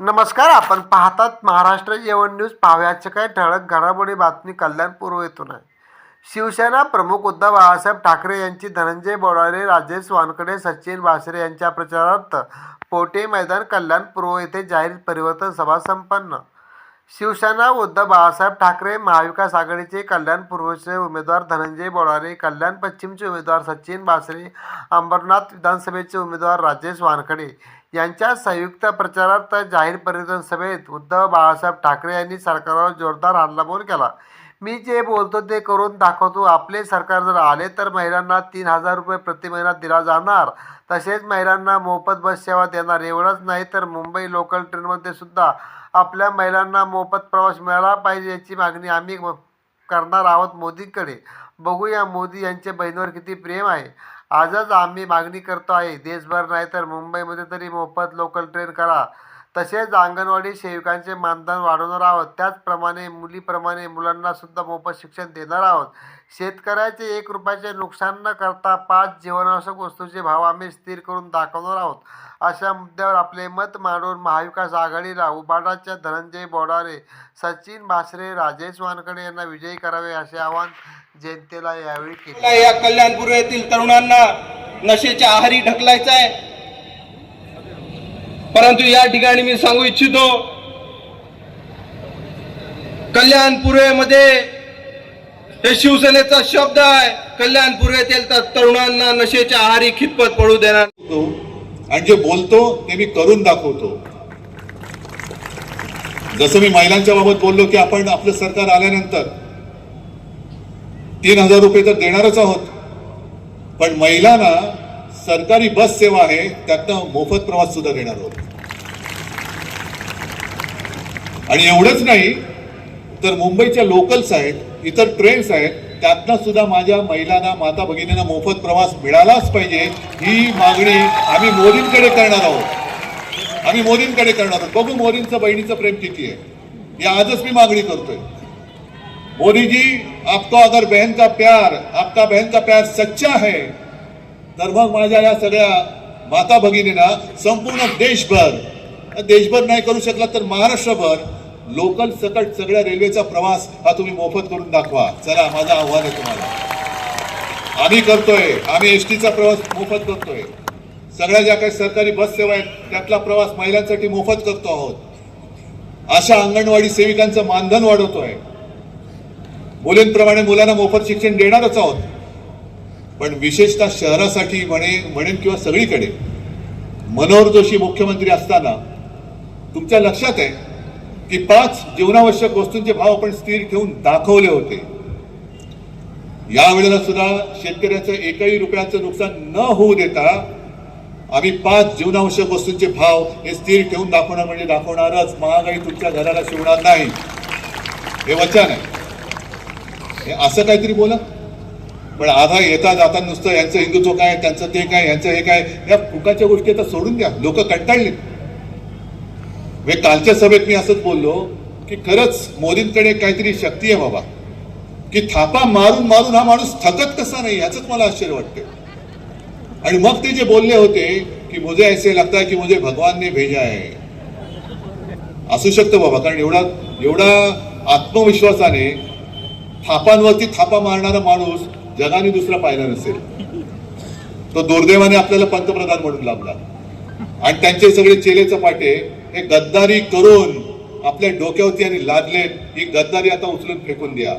नमस्कार आपण पाहतात महाराष्ट्र जेवण न्यूज. पाहुयाचे काही ठळक घडामोडी बातमी कल्याण पूर्व येथून आहे. शिवसेना प्रमुख उद्धव बाळासाहेब ठाकरे यांची धनंजय बोडारे राजेश वानकडे सचिन भासरे यांच्या प्रचारार्थ पोटे मैदान कल्याण पूर्व येथे जाहीर परिवर्तन सभा संपन्न. शिवसेना उद्धव बाळासाहेब ठाकरे महाविकास आघाडीचे कल्याण पूर्वचे उमेदवार धनंजय बोडारे कल्याण पश्चिमचे उमेदवार सचिन बासरे अंबरनाथ विधानसभेचे उमेदवार राजेश वानखडे यांच्या संयुक्त प्रचारार्थ जाहीर परिवर्तन सभेत उद्धव बाळासाहेब ठाकरे यांनी सरकारवर जोरदार हल्लाबोल केला. मी जे बोलतो ते करून दाखवतो. आपले सरकार जर आले तर महिलांना तीन हजार रुपये प्रति महिना दिला जाणार. तसेच महिलांना मोफत बस सेवा देणार. एवढंच नाही तर मुंबई लोकल ट्रेनमध्ये सुद्धा आपल्या महिलांना मोफत प्रवास मिळाला पाहिजे याची मागणी आम्ही करणार आहोत मोदींकडे. बघूया मोदी यांच्या बहिणीवर किती प्रेम आहे. आजच आम्ही मागणी करतो आहे देशभर नाही तर मुंबईमध्ये तरी मोफत लोकल ट्रेन करा. तसेच अंगणवाडी सेविकांचे मानधन वाढवणार आहोत. त्याचप्रमाणे मुलीप्रमाणे मुलांना सुद्धा मोफत शिक्षण देणार आहोत. शेतकऱ्याचे एक रुपयाचे नुकसान न करता पाच जीवनावश्यक वस्तूचे भाव आम्ही स्थिर करून दाखवणार आहोत. अशा मुद्द्यावर आपले मत मांडून महाविकास आघाडीला उबाडाच्या धनंजय बोडारे सचिन भासरे राजेश वानकडे यांना विजयी करावे असे आवाहन जनतेला यावेळी केले. या कल्याणपूर येथील तरुणांना नशेच्या आहारी ढकलायचं आहे परंतु या ठिकाणी मी सांगू इच्छितो कल्याणपुरेमध्ये हे शिवसेनेचा शब्द आहे कल्याण पूर्वेतील तरुणांना नशेच्या आहारी खितपत पडू देणार. आणि जे बोलतो ते मी करून दाखवतो. जसं मी महिलांच्या बाबत बोललो की आपण आपलं सरकार आल्यानंतर तीन हजार रुपये तर देणारच आहोत. पण महिलांना सरकारी बस सेवा आहे त्यातनं मोफत प्रवास सुद्धा देणार आहोत. आणि एवढंच नाही तर मुंबईच्या लोकल्स आहेत इतर ट्रेन्स आहेत त्यातनं सुद्धा माझ्या महिलांना माता भगिनींना मोफत प्रवास मिळालाच पाहिजे ही मागणी आम्ही मोदींकडे करणार आहोत. आम्ही मोदींकडे करणार आहोत. बघू मोदींचं बहिणीचं प्रेम किती आहे. ही आजच मी मागणी करतोय. मोदी जी आपको अगर बहन का प्यार आपका बहन का प्यार सच्चा है तर मग माझ्या या सगळ्या माता भगिनींना संपूर्ण देशभर देशभर नाही करू शकला तर महाराष्ट्रभर लोकल सकट सगळ्या रेल्वेचा प्रवास हा तुम्ही मोफत करून दाखवा. चला माझं आव्हान आहे तुम्हाला. आम्ही करतोय आम्ही एस टीचा प्रवास मोफत करतोय. सगळ्या ज्या काही सरकारी बस सेवा आहेत त्यातला प्रवास महिलांसाठी मोफत करतो आहोत. अशा अंगणवाडी सेविकांचं मानधन वाढवतोय. मुलींप्रमाणे मुलांना मोफत शिक्षण देणारच आहोत. पण विशेषतः शहरासाठी म्हणे म्हणेन किंवा सगळीकडे मनोहर जोशी मुख्यमंत्री असताना तुमच्या लक्षात आहे की पाच जीवनावश्यक वस्तूंचे भाव आपण स्थिर ठेवून दाखवले होते. यावेळेला सुद्धा शेतकऱ्याचं एकही रुपयाचं नुकसान न होऊ देता आम्ही पाच जीवनावश्यक वस्तूंचे भाव हे स्थिर ठेवून दाखवणार म्हणजे दाखवणारच. महागाई तुमच्या घराला शिवणार नाही. हे वचन आहे. हे असं काहीतरी बोला. पण आधा येता जाता नुसतं यांचं हिंदुत्व काय त्यांचं ते काय यांचं हे काय या फुकाच्या गोष्टी आता सोडून द्या. लोक कंटाळले. म्हणजे कालच्या सभेत मी असंच बोललो की खरंच मोदींकडे काहीतरी शक्ती आहे बाबा. की थापा मारून मारून हा माणूस थकत कसा नाही याच मला आश्चर्य वाटते आणि मग ते जे बोलले होते की मुझे ऐसे लगता है की मुझे भगवानने भेजा आहे असू शकतं बाबा कारण एवढा एवढा आत्मविश्वासाने थापांवरती थापा मारणारा माणूस जगाने दुसरा पाहिला नसेल. तो दुर्दैवाने आपल्याला पंतप्रधान म्हणून लाभला. आणि त्यांचे सगळे चेले चपाटे हे गद्दारी करून आपल्या डोक्यावरती आणि लादले ही गद्दारी आता उचलून फेकून द्या.